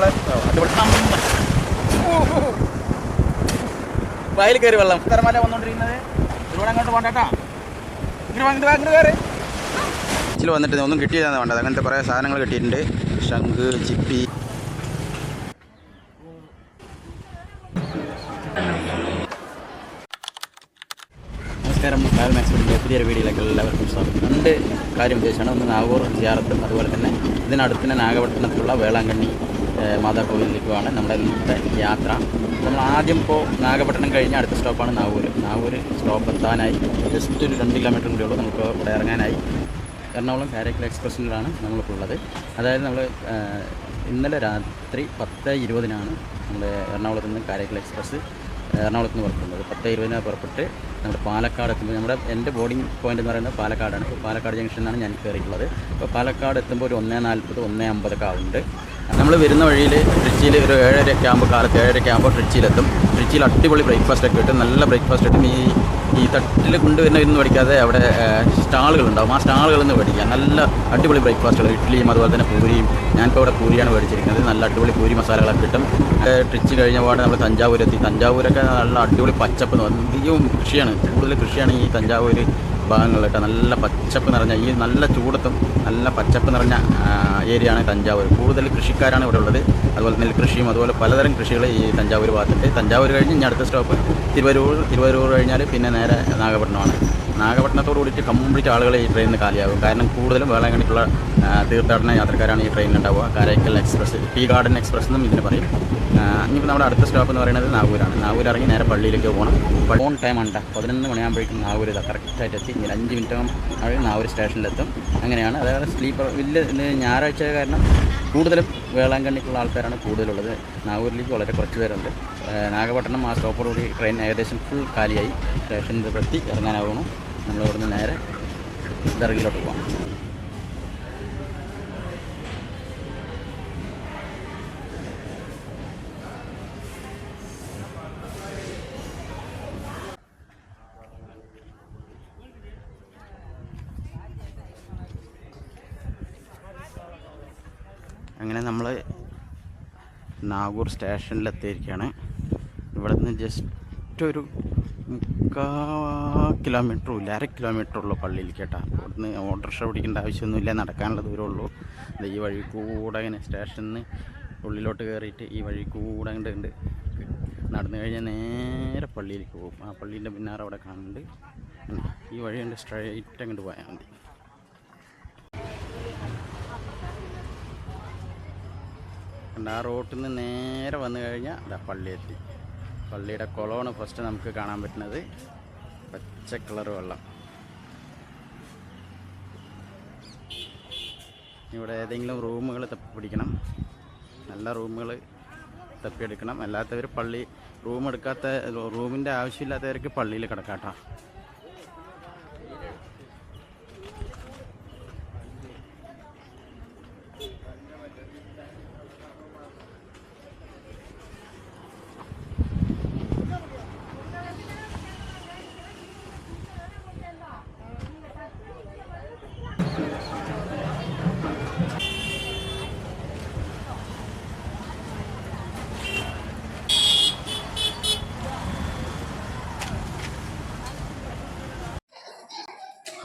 നമ്മളെ വയൽ കയറി വെള്ളം. തരമല വന്നോണ്ടിരിക്കുന്നത്. ഇവിടെ അങ്ങോട്ട് പോകണ്ടേട്ടാ ഇങ്ങനെ വാ, ഇങ്ങോട്ട് കയറി. ബീച്ചിൽ വന്നിട്ട് ഒന്നും കിട്ടിയതാണ് വേണ്ടത്? അങ്ങനത്തെ കുറേ സാധനങ്ങൾ കിട്ടിയിട്ടുണ്ട്. ശംഖ് ചിപ്പി. നമസ്കാരം. മാക്സിമിന്റെ പുതിയൊരു വീഡിയോയിലേക്ക് എല്ലാവർക്കും സ്വാഗതം. രണ്ട് കാര്യം ഉദ്ദേശിച്ചാണ്. ഒന്ന് നാഗൂർ സിയാറത്തും അതുപോലെ തന്നെ ഇതിനടുത്ത് നാഗപട്ടണത്തിലുള്ള വേളാങ്കണ്ണി. ഏഹ്, മാതാകോവിലേക്കുമാണ് നമ്മുടെ ഇന്നത്തെ യാത്ര. നമ്മൾ ആദ്യം ഇപ്പോൾ നാഗപട്ടണം കഴിഞ്ഞ് അടുത്ത സ്റ്റോപ്പാണ് നാവൂർ നാവൂർ സ്റ്റോപ്പ് എത്താനായി. ജസ്റ്റ് ഒരു രണ്ട് കിലോമീറ്റർ കൂടി ഉള്ളൂ. നമുക്ക് ഇവിടെ ഇറങ്ങാനായി. എറണാകുളം കാരക്കൽ എക്സ്പ്രസ്സിലാണ് നമ്മളിപ്പോൾ ഉള്ളത്. അതായത് നമ്മൾ ഇന്നലെ രാത്രി പത്ത് ഇരുപതിനാണ് നമ്മൾ എറണാകുളത്ത് നിന്ന് കാരക്കൽ എക്സ്പ്രസ് എറണാകുളത്ത് നിന്ന് പുറപ്പെടുന്നത്. പത്ത് ഇരുപതിന് പുറപ്പെട്ട് നമ്മുടെ പാലക്കാട് എത്തുമ്പോൾ നമ്മുടെ എന്റെ ബോർഡിംഗ് പോയിന്റ് എന്ന് പറയുന്നത് പാലക്കാടാണ്. പാലക്കാട് ജംഗ്ഷനിലാണ് ഞാൻ കയറിയിട്ടുള്ളത്. അപ്പോൾ പാലക്കാട് എത്തുമ്പോൾ ഒരു ഒന്നേ നാൽപ്പത് ഒന്നേ അമ്പതൊക്കെ ആവുന്നുണ്ട്. നമ്മൾ വരുന്ന വഴിയിൽ ട്രിച്ചിയിൽ ഒരു ഏഴരയൊക്കെ ആകുമ്പോൾ കാലത്ത് ഏഴരയൊക്കെ ആകുമ്പോൾ ട്രിച്ചിയിലെത്തും ട്രിച്ചിയിൽ അടിപൊളി ബ്രേക്ക്ഫാസ്റ്റ് ഒക്കെ കിട്ടും. നല്ല ബ്രേക്ക്ഫാസ്റ്റ് കിട്ടും. ഈ ഈ തട്ടിൽ കൊണ്ടുവരുന്ന ഇന്ന് പഠിക്കാതെ അവിടെ സ്റ്റാളുകളുണ്ടാവും. ആ സ്റ്റാളുകളിൽ നിന്ന് പഠിക്കുക നല്ല അടിപൊളി ബ്രേക്ക്ഫാസ്റ്റുകൾ ഇഡ്ഡലിയും അതുപോലെ തന്നെ പൂരിയും. ഞാനിപ്പോൾ അവിടെ പൂരിയാണ് മേടിച്ചിരിക്കുന്നത്. നല്ല അടിപൊളി പൂരി മസാലകളൊക്കെ കിട്ടും. ട്രിച്ച് കഴിഞ്ഞ പാടെ നമ്മൾ തഞ്ചാവൂരെത്തി. തഞ്ചാവൂരൊക്കെ നല്ല അടിപൊളി പച്ചപ്പ് അധികവും കൃഷിയാണ്. കൂടുതൽ കൃഷിയാണ് ഈ തഞ്ചാവൂർ ഭാഗങ്ങളിലിട്ട് നല്ല പച്ചപ്പ് നിറഞ്ഞ ഈ നല്ല ചൂടത്തും നല്ല പച്ചപ്പ് നിറഞ്ഞ ഏരിയയാണ് തഞ്ചാവൂർ. കൂടുതൽ കൃഷിക്കാരാണ് ഇവിടെ ഉള്ളത്. അതുപോലെ നെൽകൃഷിയും അതുപോലെ പലതരം കൃഷികൾ ഈ തഞ്ചാവൂർ ഭാഗത്തുണ്ട്. തഞ്ചാവൂർ കഴിഞ്ഞ് ഇനി അടുത്ത സ്റ്റോപ്പ്. തിരുവരൂർ തിരുവരൂർ കഴിഞ്ഞാൽ പിന്നെ നേരെ നാഗപട്ടണമാണ്. നാഗപട്ടണത്തോട് കൂടിയിട്ട് കംപ്ലീറ്റ് ആളുകൾ ഈ ട്രെയിനിന് കാലിയാകും. കാരണം കൂടുതലും വേളാങ്കണ്ണിക്കുള്ള തീർത്ഥാടന യാത്രക്കാരാണ് ഈ ട്രെയിനിൽ ഉണ്ടാവുക. Karaikal express tea garden express എന്നും ഇതിന് പറയും. ഇനിയിപ്പോൾ നമ്മുടെ അടുത്ത സ്റ്റോപ്പ് എന്ന് പറയുന്നത് നാഗൂരാണ്. നാഗൂർ ഇറങ്ങി നേരെ പള്ളിയിലേക്ക് പോകണം ഓൺ ടൈം ഉണ്ട് പതിനൊന്ന് മണിയാകുമ്പോഴേക്കും നാഗൂർ ഇതാ കറക്റ്റായിട്ട് എത്തി. ഇനി അഞ്ച് മിനിറ്റകം നാഗൂർ സ്റ്റേഷനിലെത്തും അങ്ങനെയാണ്. അതായത് സ്ലീപ്പർ വലിയ ഞായറാഴ്ച കാരണം കൂടുതലും വേളാങ്കണ്ണിക്കുള്ള ആൾക്കാരാണ് കൂടുതലുള്ളത്. നാഗൂരിലേക്ക് വളരെ കുറച്ച് പേരുണ്ട്. നാഗപട്ടണം ആ സ്റ്റോപ്പോടുകൂടി ട്രെയിൻ ഏകദേശം ഫുൾ കാലിയായി. സ്റ്റേഷനിൽ എത്തി ഇറങ്ങാനാവണം നമ്മൾ ഇവിടുന്ന് നേരെ ദർഗിലോട്ട് പോകാം അങ്ങനെ നമ്മൾ നാഗൂർ സ്റ്റേഷനിലെത്തിയിരിക്കുകയാണ്. ഇവിടെ നിന്ന് ജസ്റ്റ് ഒരു മുക്കാ കിലോമീറ്ററും ഇല്ല. അര കിലോമീറ്റർ ഉള്ളൂ പള്ളിയിൽ കേട്ടോ. അവിടുന്ന് ഓട്ടോറിക്ഷ പിടിക്കേണ്ട ആവശ്യമൊന്നുമില്ല. നടക്കാനുള്ള ദൂരമുള്ളൂ. ഈ വഴി കൂടെ ഇങ്ങനെ സ്റ്റേഷനിൽ നിന്ന് ഉള്ളിലോട്ട് കയറിയിട്ട് ഈ വഴി കൂടെ അങ്ങോട്ട് ഉണ്ട് നടന്നു കഴിഞ്ഞാൽ നേരെ പള്ളിയിലേക്ക് പോകും. ആ പള്ളീന്റെ പിന്നാറെ അവിടെ കാണുന്നുണ്ട്. ഈ വഴി ഉണ്ട് സ്ട്രൈറ്റ് അങ്ങോട്ട് പോയാൽ മതി. കണ്ട ആ റോട്ടിൽ നിന്ന് നേരെ വന്നു കഴിഞ്ഞാൽ അതാ പള്ളി എത്തി. പള്ളിയുടെ കുളമാണ് ഫസ്റ്റ് നമുക്ക് കാണാൻ പറ്റുന്നത്. പച്ച കളർ വെള്ളം. ഇവിടെ ഏതെങ്കിലും റൂമുകൾ തപ്പി പിടിക്കണം. നല്ല റൂമുകൾ തപ്പിയെടുക്കണം. അല്ലാത്തവർ പള്ളി റൂം എടുക്കാത്ത റൂമിന്റെ ആവശ്യമില്ലാത്തവർക്ക് പള്ളിയിൽ കിടക്കാട്ടോ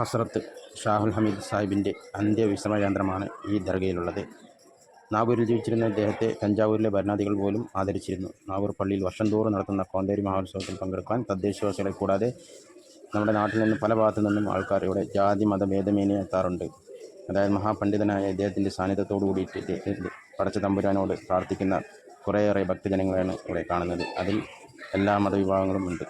ഹസ്രത്ത് ഷാഹുൽ ഹമീദ് സാഹിബിന്റെ അന്ത്യവിശ്രമ കേന്ദ്രമാണ് ഈ ദർഗയിലുള്ളത്. നാഗൂരിൽ ജീവിച്ചിരുന്ന ഇദ്ദേഹത്തെ തഞ്ചാവൂരിലെ ഭരണാധികൾ പോലും ആദരിച്ചിരുന്നു. നാഗൂർ പള്ളിയിൽ വർഷം തോറും നടത്തുന്ന കോന്തേരി മഹോത്സവത്തിൽ പങ്കെടുക്കാൻ തദ്ദേശവാസികളെ കൂടാതെ നമ്മുടെ നാട്ടിൽ നിന്ന് പല ഭാഗത്തു നിന്നും ആൾക്കാർ ഇവിടെ ജാതി മതഭേദമേനെ എത്താറുണ്ട്. അതായത് മഹാപണ്ഡിതനായ ഇദ്ദേഹത്തിന്റെ സാന്നിധ്യത്തോടു കൂടിയിട്ട് പടച്ച തമ്പുരാനോട് പ്രാർത്ഥിക്കുന്ന കുറേയേറെ ഭക്തജനങ്ങളാണ് ഇവിടെ കാണുന്നത്. അതിൽ എല്ലാ മതവിഭാഗങ്ങളും ഉണ്ട്.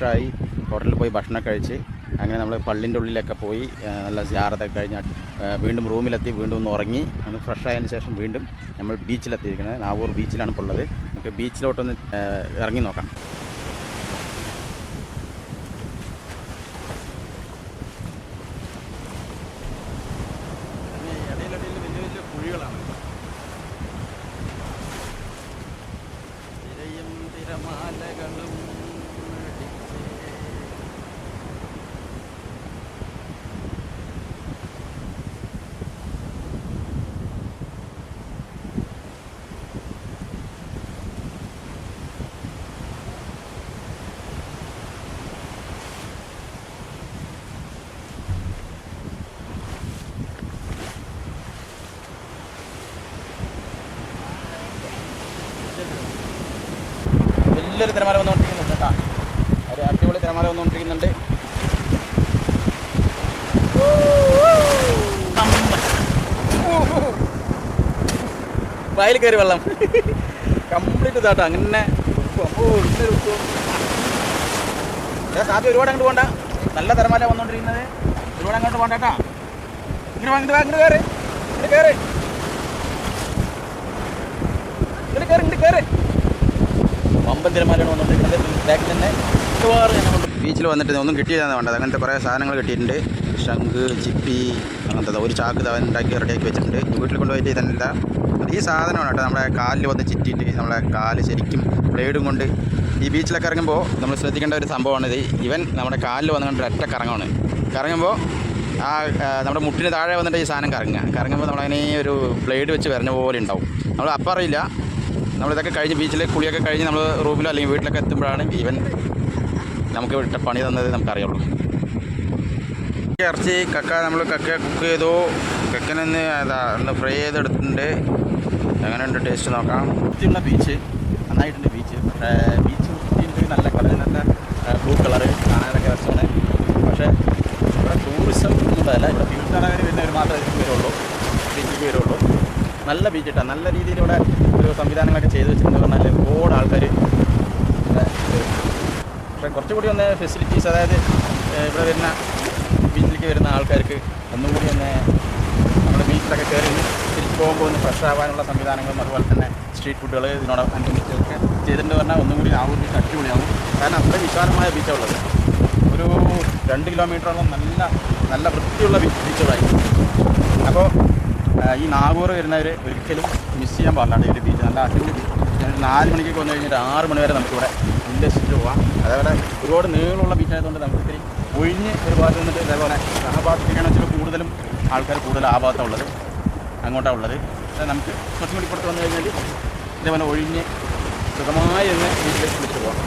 ഫ്രഷായി ഹോട്ടലിൽ പോയി ഭക്ഷണം കഴിച്ച് അങ്ങനെ നമ്മൾ പള്ളിന്റെ ഉള്ളിലൊക്കെ പോയി നല്ല സിയാറത്തൊക്കെ കഴിഞ്ഞ് വീണ്ടും റൂമിലെത്തി വീണ്ടും ഒന്ന് ഉറങ്ങി ഒന്ന് ഫ്രഷ് ശേഷം വീണ്ടും നമ്മൾ ബീച്ചിലെത്തിയിരിക്കുന്നത് നാവൂർ ബീച്ചിലാണ് ഇപ്പോൾ ഉള്ളത്. നമുക്ക് ബീച്ചിലോട്ടൊന്ന് ഇറങ്ങി നോക്കാം. വലിയൊരു തിരമാല വന്നുകൊണ്ടിരിക്കുന്നുണ്ട് കേട്ടോ. ഒരു അടിപൊളി തിരമാല വന്നുകൊണ്ടിരിക്കുന്നുണ്ട്. വയൽ കയറി വെള്ളം. കംപ്ലീറ്റ് ഇതാട്ടോ അങ്ങനെ സാധ്യ ഒരുപാട് അങ്ങോട്ട് പോകണ്ട നല്ല തിരമാല വന്നുകൊണ്ടിരിക്കുന്നത്. ഒരുപാട് അങ്ങോട്ട് പോകണ്ട കേട്ടോ. ഇങ്ങനെ ഇങ്ങോട്ട് വാ, കയറി. ഇങ്ങോട്ട് കയറി. ഇങ്ങോട്ട് കയറി ഇങ്ങോട്ട് കയറി. തന്നെ ബീച്ചിൽ വന്നിട്ട് ഒന്നും കിട്ടിയതാണ് വേണ്ടത് അങ്ങനത്തെ കുറേ സാധനങ്ങൾ കിട്ടിയിട്ടുണ്ട്. ശംഖ് ചിപ്പി അങ്ങനത്തെ ഒരു ചാക്ക് തവൻ ഉണ്ടാക്കി റെഡിയാക്കി വെച്ചിട്ടുണ്ട്. വീട്ടിൽ കൊണ്ടുപോയിട്ട് ഇതല്ല ഈ സാധനമാണ് കേട്ടോ നമ്മുടെ കാലിൽ വന്ന് ചിറ്റിയിട്ട് നമ്മളെ കാൽ ശരിക്കും ബ്ലേഡും കൊണ്ട് ഈ ബീച്ചിലൊക്കെ ഇറങ്ങുമ്പോൾ നമ്മൾ ശ്രദ്ധിക്കേണ്ട ഒരു സംഭവമാണ് ഇത് ഇവൻ നമ്മുടെ കാലിൽ വന്ന് കണ്ട് ഒറ്റ കറങ്ങാണ്. കറങ്ങുമ്പോൾ ആ നമ്മുടെ മുട്ടിന് താഴെ വന്നിട്ട് ഈ സാധനം കറങ്ങുക. കറങ്ങുമ്പോൾ നമ്മളതിനെ ഒരു ബ്ലേഡ് വെച്ച് വരണ പോലെ ഉണ്ടാവും. നമ്മൾ അപ്പം അറിയില്ല. നമ്മളിതൊക്കെ കഴിഞ്ഞ് ബീച്ചിലെ കുളിയൊക്കെ കഴിഞ്ഞ് നമ്മൾ റൂമിലോ അല്ലെങ്കിൽ വീട്ടിലൊക്കെ എത്തുമ്പോഴാണ് ഈവൻ നമുക്ക് വിട്ട പണി തന്നത് നമുക്കറിയുള്ളൂ. ഇറച്ചി കക്ക നമ്മൾ കക്ക കുക്ക് ചെയ്തു. കക്കനൊന്ന് അതാ ഒന്ന് ഫ്രൈ ചെയ്തെടുത്തിട്ടുണ്ട്. എങ്ങനെയുണ്ട് ടേസ്റ്റ് നോക്കാം. വൃത്തിയുള്ള ബീച്ച് നന്നായിട്ടുണ്ട് ബീച്ച് ബീച്ച് വൃത്തിയുണ്ട് നല്ല കളർ നല്ല ബ്ലൂ കളറ് കാണാനൊക്കെ രസമാണ് പക്ഷേ ഇവിടെ ടൂറിസം ഒന്നുമല്ല ഇവിടെ തീർത്ഥാടകർ വരുന്നവർ മാത്രമേ വരുള്ളൂ. ബീച്ചിലേക്ക് വരുള്ളൂ. നല്ല ബീച്ച് കിട്ടാം നല്ല രീതിയിൽ ഇവിടെ ഒരു സംവിധാനങ്ങളൊക്കെ ചെയ്ത് വെച്ചിട്ടുണ്ട്. പറഞ്ഞാൽ ഒരുപാട് ആൾക്കാർ പക്ഷേ കുറച്ചുകൂടി ഒന്ന് ഫെസിലിറ്റീസ് അതായത് ഇവിടെ വരുന്ന ബീച്ചിലേക്ക് വരുന്ന ആൾക്കാർക്ക് ഒന്നും കൂടി ഒന്ന് നമ്മുടെ ബീച്ചിലൊക്കെ കയറി തിരിച്ച് പോകുമ്പോൾ ഒന്ന് ഫ്രഷ് ആവാനുള്ള സംവിധാനങ്ങളും അതുപോലെ തന്നെ സ്ട്രീറ്റ് ഫുഡുകൾ ഇതിനോട് അനുബന്ധിച്ചൊക്കെ ചെയ്തിട്ടുണ്ട്. പറഞ്ഞാൽ ഒന്നും കൂടി ആ ഒരു ബീച്ച് അടിപൊളിയാവും. കാരണം അത്ര വിശാലമായ ബീച്ചാണ് ഉള്ളത്. ഒരു രണ്ട് കിലോമീറ്ററോളം നല്ല നല്ല വൃത്തിയുള്ള ബീച്ച് ബീച്ചുകളായി അപ്പോൾ ഈ നാഗൂർ വരുന്നവർ ഒരിക്കലും മിസ് ചെയ്യാൻ പാടില്ല ഡെയിലി ബീച്ച് നല്ല അടിപൊളി ബീച്ച് നാല് മണിക്കൊക്കെ വന്നു കഴിഞ്ഞിട്ട് ആറ് മണി വരെ നമുക്കിവിടെ ഉല്ലസിച്ച് പോവാം. അതേപോലെ ഒരുപാട് നീളമുള്ള ബീച്ചായതുകൊണ്ട് നമുക്ക് ഇത്തിരി ഒഴിഞ്ഞ് ഒരു ഭാഗത്ത് നിന്നിട്ട് ഇതേപോലെ ആ വെച്ചാൽ കൂടുതലും ആൾക്കാർ കൂടുതൽ ആ ഭാഗത്താണ് ഉള്ളത് അങ്ങോട്ടാണ് ഉള്ളത്. നമുക്ക് കുറച്ചും കൂടി വന്നു കഴിഞ്ഞാൽ ഇതേപോലെ ഒഴിഞ്ഞ് സുഖമായി ഒന്ന് ബീച്ചിൽ വിളിച്ചു പോകാം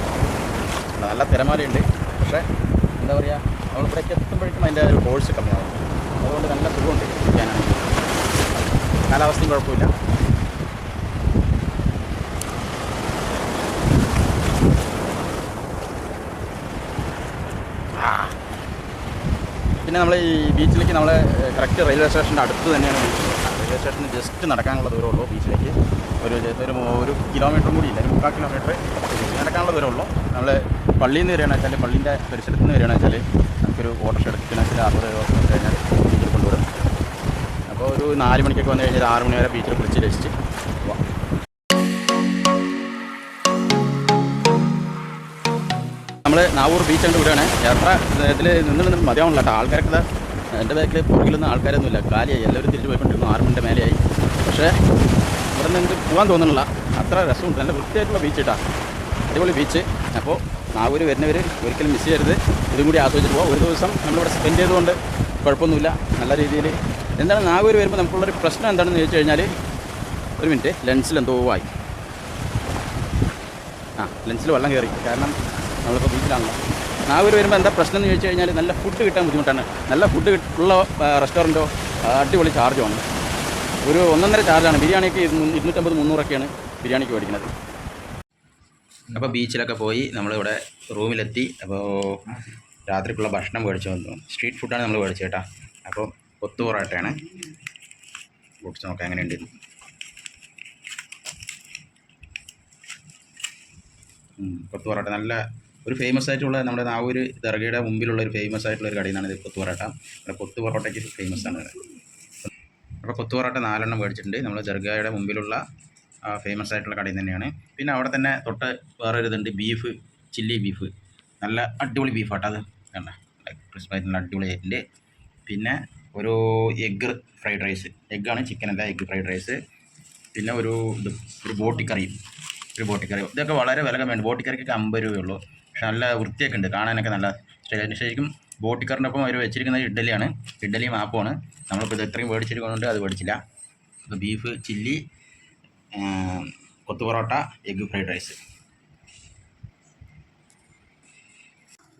നല്ല തിരമാലയുണ്ട്. പക്ഷേ എന്താ പറയുക നമ്മൾ ഇവിടേക്ക് എത്തുമ്പോഴേക്കും അതിന്റെ ഒരു കോഴ്സ് കമ്മിയാവും അതുകൊണ്ട് നല്ല സുഖമുണ്ട് ഇരിക്കാനാണെങ്കിൽ കാലാവസ്ഥയും കുഴപ്പമില്ല. പിന്നെ നമ്മൾ ഈ ബീച്ചിലേക്ക് നമ്മൾ കറക്റ്റ് റെയിൽവേ സ്റ്റേഷന്റെ അടുത്ത് തന്നെയാണ് ബീച്ച്. റെയിൽവേ സ്റ്റേഷന് ജസ്റ്റ് നടക്കാനുള്ള ദൂരമുള്ളൂ ബീച്ചിലേക്ക്. ഒരു ഒരു ഒരു കിലോമീറ്ററും കൂടി ഇല്ല ഒരു മുക്കാൽ കിലോമീറ്റർ നടക്കാനുള്ള ദൂരമുള്ളൂ. നമ്മൾ പള്ളിയിൽ നിന്ന് വരികയാണെന്ന് വെച്ചാൽ പള്ളീന്റെ പരിസരത്ത് നിന്ന് വരികയാണെന്ന് വെച്ചാൽ നമുക്കൊരു ഓട്ടോറിക്ഷ എടുക്കുന്ന വെച്ചാൽ അറുപത് രൂപ കഴിഞ്ഞാൽ അപ്പോൾ ഒരു നാല് മണിക്കൊക്കെ വന്നു കഴിഞ്ഞാൽ ആറ് മണി വരെ ബീച്ചിൽ കുളിച്ച് രസിച്ച് നമ്മൾ നാവൂർ ബീച്ച് കണ്ട് വിടുകയാണ് യാത്ര ഇതിൽ നിന്ന് മതിയാവണില്ല കേട്ടോ. ആൾക്കാരൊക്കെ എന്റെ ബാക്കിൽ പുറകിലൊന്നും ആൾക്കാരൊന്നുമില്ല. കാലിയായി. എല്ലാവരും തിരിച്ച് പോയിക്കൊണ്ടിരുന്നു ആറ് മണിന്റെ മേലെയായി. പക്ഷേ ഇവിടെ നിന്ന് പോകാൻ തോന്നുന്നില്ല അത്ര രസമുണ്ട്. നല്ല വൃത്തിയായിട്ടുള്ള ബീച്ച് കേട്ടോ. അടിപൊളി ബീച്ച്. അപ്പോൾ നാവൂർ വരുന്നവർ ഒരിക്കലും മിസ് ചെയ്യരുത്. ഇതും കൂടി ആസ്വദിച്ചിട്ട് പോകാം ഒരു ദിവസം നമ്മളിവിടെ സ്പെൻഡ് ചെയ്തുകൊണ്ട് കുഴപ്പമൊന്നുമില്ല. നല്ല രീതിയിൽ എന്താണ് നാഗൂർ വരുമ്പോൾ നമുക്കുള്ളൊരു പ്രശ്നം എന്താണെന്ന് ചോദിച്ചു കഴിഞ്ഞാൽ ഒരു മിനിറ്റ് ലെൻസിൽ എന്തോ ആയി. ആ ലെൻസിൽ വെള്ളം കയറി കാരണം നമ്മളിപ്പോൾ ബീച്ചിലാണല്ലോ നാഗൂർ വരുമ്പോൾ എന്താ പ്രശ്നം എന്ന് ചോദിച്ചു കഴിഞ്ഞാൽ നല്ല ഫുഡ് കിട്ടാൻ ബുദ്ധിമുട്ടാണ്. നല്ല ഫുഡ് ഉള്ള റെസ്റ്റോറന്റോ അടിപൊളി ചാർജുമാണ് ഒരു ഒന്നൊന്നര ചാർജാണ് ബിരിയാണിക്ക് ഇരുന്നൂ- ഇരുന്നൂറ്റമ്പത് മുന്നൂറൊക്കെയാണ് ബിരിയാണിക്ക് മേടിക്കുന്നത്. അപ്പോൾ ബീച്ചിലൊക്കെ പോയി നമ്മളിവിടെ റൂമിലെത്തി. അപ്പോൾ രാത്രിക്കുള്ള ഭക്ഷണം മേടിച്ചു വന്നു. സ്ട്രീറ്റ് ഫുഡാണ് നമ്മൾ മേടിച്ചത് കേട്ടോ. അപ്പോൾ കൊത്തു പൊറോട്ടയാണ്. പൊട്ടിച്ച് നോക്കാം എങ്ങനെ ഉണ്ട് കൊത്തു പൊറോട്ട നല്ല ഒരു ഫേമസ് ആയിട്ടുള്ള നമ്മുടെ ആ ഒരു ദർഗയുടെ മുമ്പിലുള്ള ഒരു ഫേമസ് ആയിട്ടുള്ള ഒരു കടയിൽ നിന്നാണ് ഇത് കൊത്തു പൊറോട്ട. നമ്മുടെ കൊത്തു പൊറോട്ടയ്ക്ക് ഫേമസ് ആണ്. അപ്പോൾ കൊത്തു പൊറോട്ട നാലെണ്ണം മേടിച്ചിട്ടുണ്ട്. നമ്മൾ ദർഗയുടെ മുമ്പിലുള്ള ഫേമസ് ആയിട്ടുള്ള കടയിൽ തന്നെയാണ്. പിന്നെ അവിടെ തന്നെ തൊട്ട് വേറൊരു ഇതുണ്ട് ബീഫ് ചില്ലി ബീഫ് നല്ല അടിപൊളി ബീഫാട്ടോ അത്. വേണ്ട നല്ല അടിപൊളി ആയിട്ടുണ്ട്. പിന്നെ ഒരു എഗ്ഗ് ഫ്രൈഡ് റൈസ് എഗ്ഗാണ് ചിക്കൻ അല്ല എഗ്ഗ് ഫ്രൈഡ് റൈസ് പിന്നെ ഒരു ഇത് ഒരു ബോട്ടിക്കറിയും ഒരു ബോട്ടിക്കറി ഇതൊക്കെ വളരെ വില കമ്മിയാണ്. ബോട്ടിക്കറിക്കൊക്കെ അമ്പത് രൂപയേ ഉള്ളൂ. പക്ഷെ നല്ല വൃത്തിയൊക്കെ ഉണ്ട്. കാണാനൊക്കെ നല്ല ശരി- ശരിക്കും ബോട്ടിക്കറിന്റെ ഒപ്പം അവർ വെച്ചിരിക്കുന്നത് ഇഡ്ഡലിയാണ്. ഇഡ്ഡലിയും ആപ്പമാണ് നമ്മളിപ്പോൾ ഇത് ഇത്രയും മേടിച്ചിരിക്കുന്നുണ്ട് അത് മേടിച്ചില്ല. അപ്പോൾ beef chilli kothu parotta egg fried rice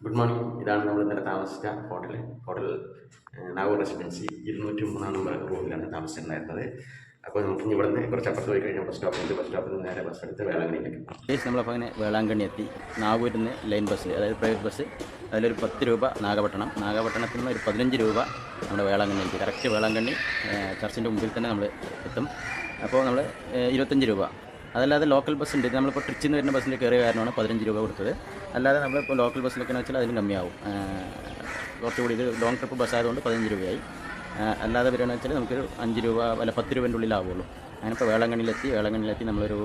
good morning ഇതാണ് നമ്മൾ ഇന്നലെ താമസിച്ച ഹോട്ടൽ ഹോട്ടൽ നാഗൂർ റെസിഡൻസി ഇരുന്നൂറ്റി മൂന്നാം റൂമിലാണ് താമസിച്ചിട്ടുണ്ടായിരുന്നത്. അപ്പോൾ നമുക്ക് ഇവിടെ ഇവിടുന്ന് കുറച്ച് അപ്പുറത്ത് പോയി കഴിഞ്ഞാൽ ബസ് ഉണ്ട്. ബസ് സ്റ്റോപ്പിൽ നിന്ന് നേരെ ബസ് എടുത്ത് വേളാങ്കണ്ണിയിലേക്ക്. നമ്മളപ്പോൾ അങ്ങനെ വേളാങ്കണ്ണി എത്തി. നാഗൂരിൽ നിന്ന് ലൈൻ ബസ് അതായത് പ്രൈവറ്റ് ബസ് അതിലൊരു പത്ത് രൂപ നാഗപട്ടണം. നാഗപട്ടണത്തിൽ നിന്ന് ഒരു പതിനഞ്ച് രൂപ നമ്മുടെ വേളാങ്കണ്ണിക്ക് കറക്റ്റ് വേളാങ്കണ്ണി ചർച്ചിന്റെ മുമ്പിൽ തന്നെ നമ്മൾ എത്തും. അപ്പോൾ നമ്മൾ ഇരുപത്തഞ്ച് രൂപ. അതല്ലാതെ ലോക്കൽ ബസ് ഉണ്ട്. നമ്മളിപ്പോൾ ട്രിച്ചിൽ നിന്ന് വരുന്ന ബസ്സിൽ കയറിയ കാരണമാണ് പതിനഞ്ച് രൂപ കൊടുത്തത്. അല്ലാതെ നമ്മളിപ്പോൾ ലോക്കൽ ബസ്സിലൊക്കെ വെച്ചാൽ അതിലും കമ്മിയാവും. കുറച്ചുകൂടി ഇത് ലോങ് ട്രിപ്പ് ബസ് ആയതുകൊണ്ട് പതിനഞ്ച് രൂപയായി. അല്ലാതെ വരികയാണെന്ന് വെച്ചാൽ നമുക്കൊരു അഞ്ച് രൂപ അല്ല പത്ത് രൂപേന്റെ ഉള്ളിലാവുള്ളൂ ഞാനിപ്പോൾ വേളങ്ങണിയിലെത്തി വേളങ്ങണിയിലെത്തി നമ്മളൊരു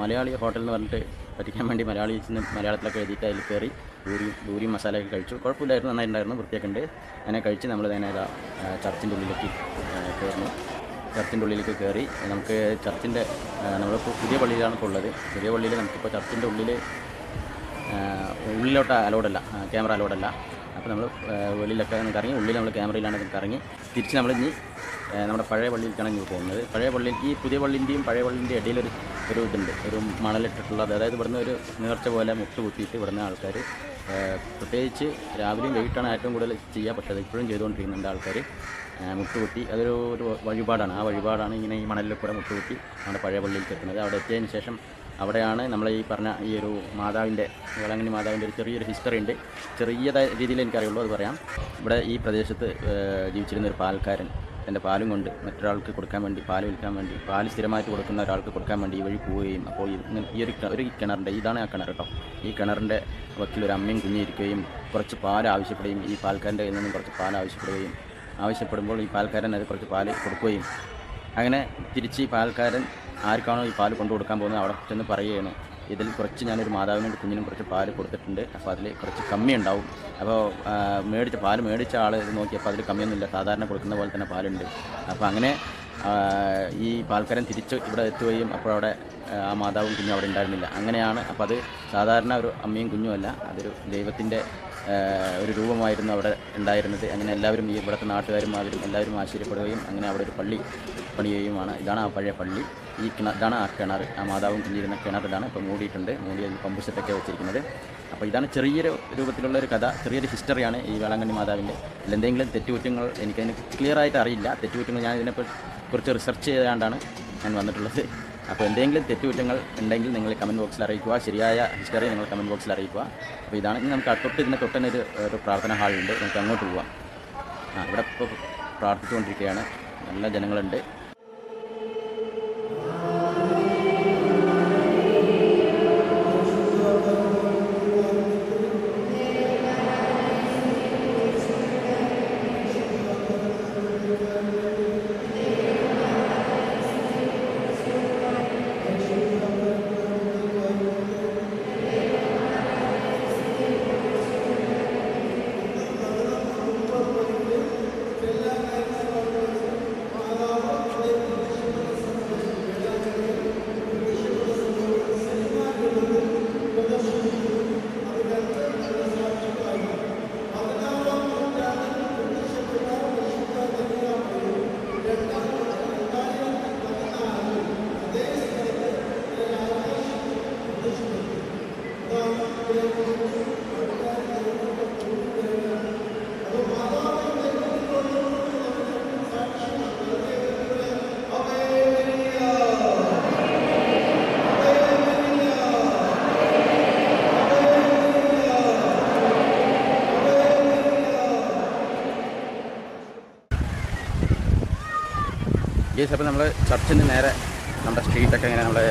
മലയാളി ഹോട്ടൽ എന്ന് പറഞ്ഞിട്ട് പറ്റിക്കാൻ വേണ്ടി മലയാളി ചെന്ന് മലയാളത്തിലൊക്കെ എഴുതിയിട്ട് അതിൽ കയറി പൂരി പൂരിയും മസാലയൊക്കെ കഴിച്ചു. കുഴപ്പമില്ലായിരുന്നു നന്നായിട്ടുണ്ടായിരുന്നു വൃത്തിയൊക്കെ ഉണ്ട് അങ്ങനെ കഴിച്ച് നമ്മൾ ഇതാ ചർച്ചിന്റെ ഉള്ളിലേക്ക് കയറുന്നു. ചർച്ചിന്റെ ഉള്ളിലേക്ക് കയറി നമുക്ക് ചർച്ചിന്റെ നമ്മളിപ്പോൾ പുതിയ പള്ളിയിലാണ് ഇപ്പോൾ ഉള്ളത്. പുതിയ പള്ളിയിൽ നമുക്കിപ്പോൾ ചർച്ചിന്റെ ഉള്ളിൽ ഉള്ളിലോട്ട് അലോഡല്ല ക്യാമറ അലോഡല്ല അപ്പോൾ നമ്മൾ വെളിയിലൊക്കെ കറങ്ങി ഉള്ളിൽ നമ്മൾ ക്യാമറയിലാണ് കറങ്ങി. തിരിച്ച് നമ്മൾ ഇനി നമ്മുടെ പഴയ പള്ളിയിലേക്കാണ് ഇനി പോകുന്നത്. പഴയ പള്ളിയിൽ ഈ പുതിയ പള്ളിന്റെയും പഴയ പള്ളിന്റെയും ഇടയിലൊരു ഒരു ഇതുണ്ട്. ഒരു മണലിട്ടിട്ടുള്ളത് അതായത് ഇവിടുന്ന് ഒരു നേർച്ച പോലെ മുട്ട് കുത്തിയിട്ട് ഇവിടുന്ന് ആൾക്കാർ പ്രത്യേകിച്ച് രാവിലെയും വൈകിട്ടാണ് ഏറ്റവും കൂടുതൽ ചെയ്യാൻ അത് ഇപ്പോഴും ചെയ്തുകൊണ്ടിരിക്കുന്നുണ്ട് ആൾക്കാർ മുട്ടുകുത്തി അതൊരു ഒരു വഴിപാടാണ്. ആ വഴിപാടാണ് ഇങ്ങനെ ഈ മണലിൽ കൂടെ മുട്ടുകുത്തി നമ്മുടെ പഴയ പള്ളിയിലേക്ക് എത്തുന്നത്. അവിടെ എത്തിയതിന് ശേഷം അവിടെയാണ് നമ്മൾ ഈ പറഞ്ഞ ഈ ഒരു മാതാവിന്റെ വേളാങ്കണ്ണി മാതാവിന്റെ ഒരു ചെറിയൊരു ഹിസ്റ്ററി ഉണ്ട്. ചെറിയ രീതിയിൽ എനിക്കറിയുള്ളൂ അത് പറയാം. ഇവിടെ ഈ പ്രദേശത്ത് ജീവിച്ചിരുന്ന ഒരു പാൽക്കാരൻ തന്റെ പാലും കൊണ്ട് മറ്റൊരാൾക്ക് കൊടുക്കാൻ വേണ്ടി പാൽ വിൽക്കാൻ വേണ്ടി പാൽ സ്ഥിരമായിട്ട് കൊടുക്കുന്ന ഒരാൾക്ക് കൊടുക്കാൻ വേണ്ടി ഈ വഴി പോവുകയും അപ്പോൾ ഈ ഒരു ഒരു കിണറിന്റെ ഇതാണ് ആ കിണർ കേട്ടോ. ഈ കിണറിന്റെ വക്കിൽ ഒരു അമ്മയും കുഞ്ഞിരിക്കുകയും കുറച്ച് പാൽ ആവശ്യപ്പെടുകയും ഈ പാൽക്കാരന്റെ കയ്യിൽ നിന്നും കുറച്ച് പാൽ ആവശ്യപ്പെടുകയും ആവശ്യപ്പെടുമ്പോൾ ഈ പാൽക്കാരൻ അത് കുറച്ച് പാൽ കൊടുക്കുകയും അങ്ങനെ തിരിച്ച് പാൽക്കാരൻ ആർക്കാണോ ഈ പാൽ കൊണ്ടു കൊടുക്കാൻ പോകുന്നത് അവിടെ ചെന്ന് പറയുകയാണ്. ഇതിൽ കുറച്ച് ഞാനൊരു മാതാവിനും കുഞ്ഞിനും കുറച്ച് പാൽ കൊടുത്തിട്ടുണ്ട്. അപ്പോൾ അതിൽ കുറച്ച് കമ്മി ഉണ്ടാവും. അപ്പോൾ മേടിച്ച പാൽ മേടിച്ച ആൾ നോക്കിയപ്പോൾ അതിൽ കമ്മിയൊന്നുമില്ല. സാധാരണ കൊടുക്കുന്ന പോലെ തന്നെ പാലുണ്ട്. അപ്പോൾ അങ്ങനെ ഈ പാൽക്കരം തിരിച്ച് ഇവിടെ എത്തുകയും അപ്പോൾ അവിടെ ആ, മാതാവും കുഞ്ഞും അവിടെ ഉണ്ടായിരുന്നില്ല. അങ്ങനെയാണ്. അപ്പോൾ അത് സാധാരണ ഒരു അമ്മയും കുഞ്ഞുമല്ല അതൊരു ദൈവത്തിന്റെ ഒരു രൂപമായിരുന്നു അവിടെ ഉണ്ടായിരുന്നത്. അങ്ങനെ എല്ലാവരും ഈ ഇവിടുത്തെ നാട്ടുകാരും അവരും എല്ലാവരും ആശ്ചര്യപ്പെടുകയും അങ്ങനെ അവിടെ ഒരു പള്ളി പണിയുകയുമാണ്. ഇതാണ് ആ പഴയ പള്ളി. ഈ കിണ ഇതാണ് ആ കിണർ. ആ മാതാവും കുഞ്ഞിരുന്ന കിണർ ഇതാണ് ഇപ്പോൾ മൂടിയിട്ടുണ്ട്. മൂടി പമ്പ് സെറ്റൊക്കെ വെച്ചിരിക്കുന്നത്. അപ്പോൾ ഇതാണ് ചെറിയൊരു രൂപത്തിലുള്ള ഒരു കഥ ചെറിയൊരു ഹിസ്റ്ററിയാണ് ഈ വേളാങ്കണ്ണി മാതാവിന്റെ. എന്തെങ്കിലും തെറ്റുകുറ്റങ്ങൾ എനിക്കതിന് ക്ലിയർ ആയിട്ട് അറിയില്ല. തെറ്റുകുറ്റങ്ങൾ ഞാൻ ഇതിനെ കുറിച്ച് റിസർച്ച് ചെയ്തുകൊണ്ടാണ് ഞാൻ വന്നിട്ടുള്ളത്. അപ്പോൾ എന്തെങ്കിലും തെറ്റുകുറ്റങ്ങൾ ഉണ്ടെങ്കിൽ നിങ്ങൾ കമന്റ് ബോക്സിൽ അറിയിക്കുക. ശരിയായ ഹിസ്റ്ററി നിങ്ങൾ കമന്റ് ബോക്സിൽ അറിയിക്കുക. അപ്പോൾ ഇതാണ് ഇനി നമുക്ക് തൊട്ട് ഇതിന്റെ തൊട്ട് തന്നെ ഒരു ഒരു പ്രാർത്ഥന ഹാളുണ്ട് നമുക്ക് അങ്ങോട്ട് പോവാം. ആ ഇവിടെ ഇപ്പോൾ പ്രാർത്ഥിച്ചുകൊണ്ടിരിക്കുകയാണ്. നല്ല ജനങ്ങളുണ്ട്. ഗേസ് അപ്പോൾ നമ്മൾ ചർച്ചിൽ നിന്ന് നേരെ നമ്മുടെ സ്ട്രീറ്റൊക്കെ ഇങ്ങനെ നമ്മുടെ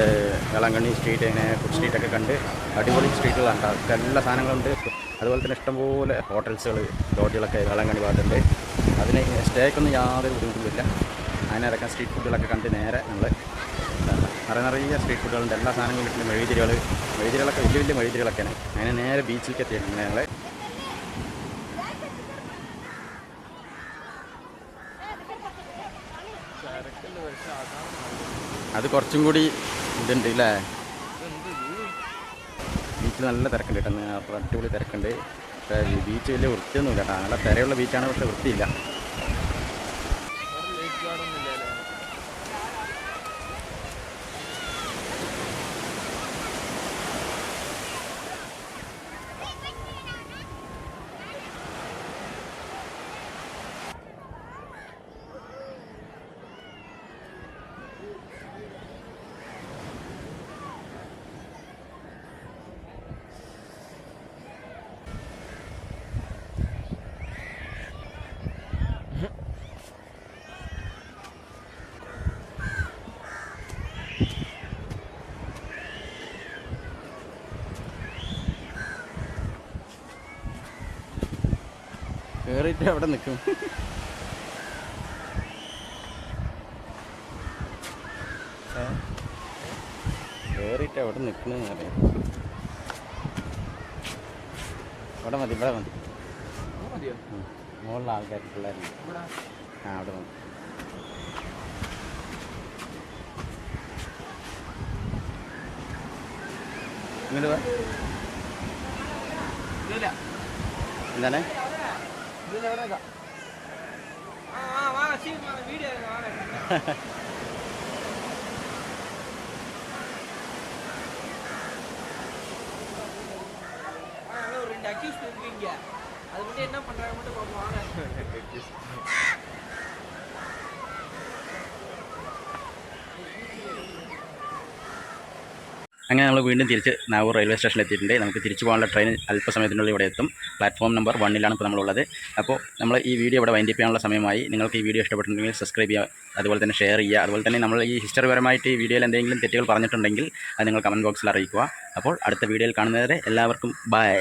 വേളാങ്കണ്ണി സ്ട്രീറ്റ് ഇങ്ങനെ ഫുഡ് സ്ട്രീറ്റൊക്കെ കണ്ട് അടിപൊളി സ്ട്രീറ്റുകളാണ് കേട്ടോ. എല്ലാ സാധനങ്ങളുണ്ട്. അതുപോലെ തന്നെ ഇഷ്ടംപോലെ ഹോട്ടൽസുകൾ ലോഡ്ജുകളൊക്കെ വേളാങ്കണ്ണി ഭാഗത്തുണ്ട്. അതിന് സ്റ്റേക്കൊന്നും യാതൊരു ബുദ്ധിമുട്ടുമില്ല. അതിനിടയ്ക്കാൻ സ്ട്രീറ്റ് ഫുഡുകളൊക്കെ കണ്ട് നേരെ നമ്മൾ നിറയെ നിറയെ സ്ട്രീറ്റ് ഫുഡുകളുണ്ട് എല്ലാ സാധനങ്ങളും കിട്ടുന്ന മെഴുതിരികൾ മെഴുതിരികളൊക്കെ വലിയ വലിയ മെഴുതിരികളൊക്കെയാണ് അങ്ങനെ നേരെ ബീച്ചിലേക്ക് എത്തിയിട്ടുണ്ട് ഞങ്ങൾ അത് കുറച്ചും കൂടി ഇതുണ്ട് അല്ലേ ബീച്ചിൽ നല്ല തിരക്കുണ്ട് കേട്ടോ. അടിപൊളി തിരക്കുണ്ട്. ബീച്ച് വലിയ വൃത്തിയൊന്നുമില്ല കേട്ടോ. നല്ല തിരയുള്ള ബീച്ചാണ് പക്ഷെ വൃത്തിയില്ല. കയറിയിട്ട് അവിടെ നിൽക്കും. കയറിയിട്ട് അവിടെ നിൽക്കണെന്ന് അറിയാം. അവിടെ മതി ഇവിടെ മതി. മുകളിലെ ആൾക്കാർ പിള്ളേരുണ്ട് ആ അവിടെ മതി. ഇങ്ങോട്ട് എന്താണ്? ரெண்டு அக்யூஸ்ட் இருக்கீங்க அது மட்டும் என்ன பண்றாங்க மட்டும் பார்ப்போம் അങ്ങനെ നമ്മൾ വീണ്ടും തിരിച്ച് നാവൂർ റെയിൽവേ സ്റ്റേഷനിൽ എത്തിയിട്ടുണ്ട് നമുക്ക് തിരിച്ചു പോകാനുള്ള ട്രെയിൻ അല്പസമയത്തിനുള്ളിൽ ഇവിടെ എത്തും. പ്ലാറ്റ്ഫോം നമ്പർ വണ്ണിലാണ് ഇപ്പോൾ നമ്മളുള്ളത്. അപ്പോൾ നമ്മൾ ഈ വീഡിയോ ഇവിടെ വൈൻഡപ്പ് ചെയ്യാനുള്ള സമയമായി. നിങ്ങൾക്ക് ഈ വീഡിയോ ഇഷ്ടപ്പെട്ടിട്ടുണ്ടെങ്കിൽ സബ്സ്ക്രൈബ് ചെയ്യുക അതുപോലെ തന്നെ ഷെയർ ചെയ്യുക അതുപോലെ തന്നെ നമ്മൾ ഈ ഹിസ്റ്ററിപരമായിട്ട് ഈ വീഡിയോയിൽ എന്തെങ്കിലും തെറ്റുകൾ പറഞ്ഞിട്ടുണ്ടെങ്കിൽ അത് നിങ്ങൾ കമന്റ് ബോക്സിൽ അറിയിക്കുക. അപ്പോൾ അടുത്ത വീഡിയോയിൽ കാണുന്നവരെ എല്ലാവർക്കും ബൈ.